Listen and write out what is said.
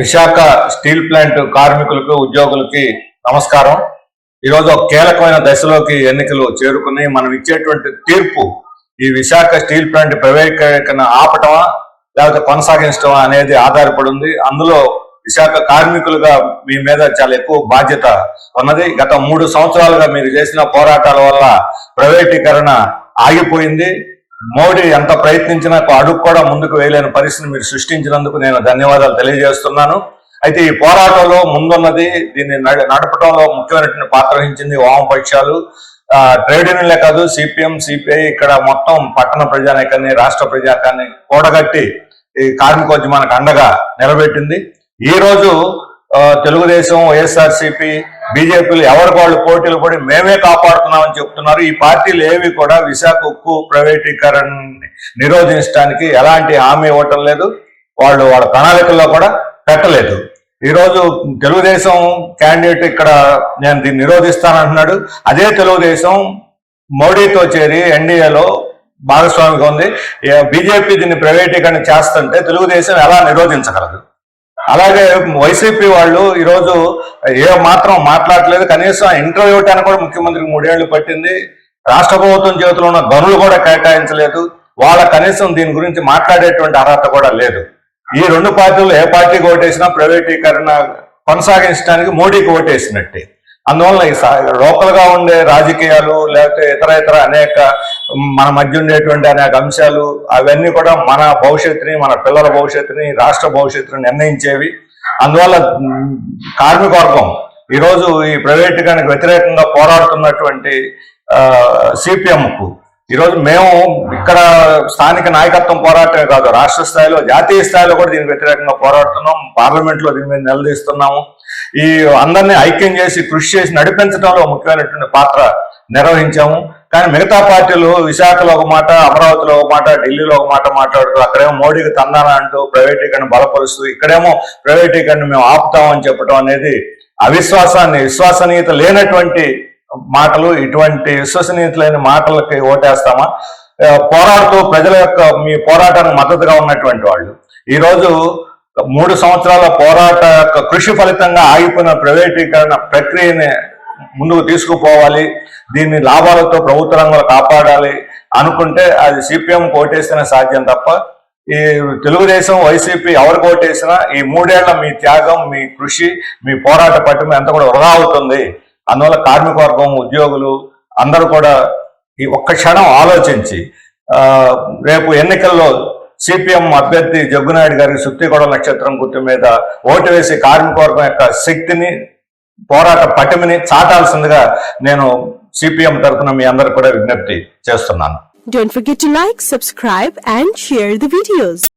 Visakha steel plant కార్మికులకు ఉద్యోగులకి నమస్కారం. ఈరోజు ఒక కీలకమైన దశలోకి ఎన్నికలు చేరుకుని మనం ఇచ్చేటువంటి తీర్పు ఈ విశాఖ స్టీల్ ప్లాంట్ ప్రైవేటీకరణ ఆపటమా లేకపోతే కొనసాగించటమా అనేది ఆధారపడి ఉంది అందులో విశాఖ కార్మికులుగా మీ మీద చాలా ఎక్కువ బాధ్యత ఉన్నది. గత మూడు సంవత్సరాలుగా మీరు చేసిన పోరాటాల వల్ల ప్రైవేటీకరణ ఆగిపోయింది. మోడీ ఎంత ప్రయత్నించినా అడుగు కూడా ముందుకు వేయలేని పరిస్థితిని మీరు సృష్టించినందుకు నేను ధన్యవాదాలు తెలియజేస్తున్నాను. అయితే ఈ పోరాటంలో ముందున్నది దీన్ని నడ- నడపడంలో ముఖ్యమైనటువంటి పాత్ర వహించింది వామపక్షాలు ఆ, ట్రేడ్ యూనియన్లే కాదు సిపిఎం సిపిఐ ఇక్కడ మొత్తం పట్టణ ప్రజానికాన్ని రాష్ట్ర ప్రజాకాన్ని కూడగట్టి ఈ కార్మికోద్యమానికి అండగా నిలబెట్టింది. ఈ రోజు తెలుగుదేశం వైఎస్ఆర్సీపీ బీజేపీలు ఎవరికి వాళ్ళు పోటీలు పడి మేమే కాపాడుతున్నామని చెప్తున్నారు. ఈ పార్టీలు ఏవి కూడా విశాఖ ఉక్కు ప్రైవేటీకరణ నిరోధించడానికి ఎలాంటి హామీ ఇవ్వటం లేదు. వాళ్ళు వాళ్ళ ప్రణాళికల్లో కూడా పెట్టలేదు. ఈరోజు తెలుగుదేశం క్యాండిడేట్ ఇక్కడ నేను దీన్ని నిరోధిస్తానంటున్నాడు. అదే తెలుగుదేశం మోడీతో చేరి ఎన్డీఏలో భాగస్వామిగా ఉంది. బీజేపీ దీన్ని ప్రైవేటీకరణ చేస్తుంటే తెలుగుదేశం ఎలా నిరోధించగలదు? అలాగే వైసీపీ వాళ్ళు ఈరోజు ఏ మాత్రం మాట్లాడలేదు. కనీసం ఇంటర్వ్యూ ఇవ్వడానికి కూడా ముఖ్యమంత్రికి మూడేళ్ళు పట్టింది. రాష్ట్ర ప్రభుత్వం చేతిలో ఉన్న గనులు కూడా కేటాయించలేదు. వాళ్ళ కనీసం దీని గురించి మాట్లాడేటువంటి అర్హత కూడా లేదు. ఈ రెండు పార్టీలు ఏ పార్టీకి ఓటేసినా ప్రైవేటీకరణ కొనసాగించడానికి మోడీకి ఓటేసినట్టే. అందువల్ల ఈ లోకల్గా ఉండే రాజకీయాలు లేకపోతే ఇతర ఇతర అనేక మన మధ్య ఉండేటువంటి అనేక అంశాలు అవన్నీ కూడా మన భవిష్యత్తుని మన పిల్లల భవిష్యత్తుని రాష్ట్ర భవిష్యత్తుని నిర్ణయించేవి. అందువల్ల కార్మికవర్గం కార్మిక వర్గం ఈరోజు ఈ ప్రైవేటీకరణకు వ్యతిరేకంగా పోరాడుతున్నటువంటి సిపిఎంకు. ఈరోజు మేము ఇక్కడ స్థానిక నాయకత్వం పోరాటమే కాదు రాష్ట్ర స్థాయిలో జాతీయ స్థాయిలో కూడా దీనికి వ్యతిరేకంగా పోరాడుతున్నాం. పార్లమెంట్లో దీని మీద నిలదీస్తున్నాము. ఈ అందరినీ ఐక్యం చేసి కృషి చేసి నడిపించడంలో ముఖ్యమైనటువంటి పాత్ర నిర్వహించాము. కానీ మిగతా పార్టీలు విశాఖలో ఒక మాట అమరావతిలో ఒక మాట ఢిల్లీలో ఒక మాట మాట్లాడుతూ అక్కడేమో మోడీకి తందాన అంటూ ప్రైవేటీకరణ బలపరుస్తూ ఇక్కడేమో ప్రైవేటీకరణ మేము ఆపుతామని చెప్పడం అనేది అవిశ్వాసాన్ని విశ్వసనీయత లేనటువంటి మాటలు ఇటువంటి విశ్వసనీయత లేని మాటలకి ఓటేస్తామా? పోరాడుతూ ప్రజల యొక్క మీ పోరాటానికి మద్దతుగా ఉన్నటువంటి వాళ్ళు. ఈ రోజు మూడు సంవత్సరాల పోరాట యొక్క కృషి ఫలితంగా ఆగిపోయిన ప్రైవేటీకరణ ప్రక్రియని ముందుకు తీసుకుపోవాలి. దీన్ని లాభాలతో ప్రభుత్వ రంగంలో కాపాడాలి అనుకుంటే అది సిపిఎం కోటేసిన సాధ్యం తప్ప ఈ తెలుగుదేశం వైసీపీ ఎవరికి ఓటేసినా ఈ మూడేళ్ళ మీ త్యాగం మీ కృషి మీ పోరాట పట్టుమ ఎంత కూడా వృధా అవుతుంది. అందువల్ల కార్మిక వర్గం ఉద్యోగులు అందరూ కూడా ఈ ఒక్క క్షణం ఆలోచించి రేపు ఎన్నికల్లో సిపిఎం అభ్యర్థి జగ్గునాయుడు గారికి సుత్తిగొడ నక్షత్రం గుర్తు మీద ఓటు వేసి కార్మికవర్గం యొక్క శక్తిని పోరాట పటిమని చాటాల్సిందిగా నేను సిపిఎం తరఫున మీ అందరు కూడా విజ్ఞప్తి చేస్తున్నాను Don't forget to like, subscribe and share the videos.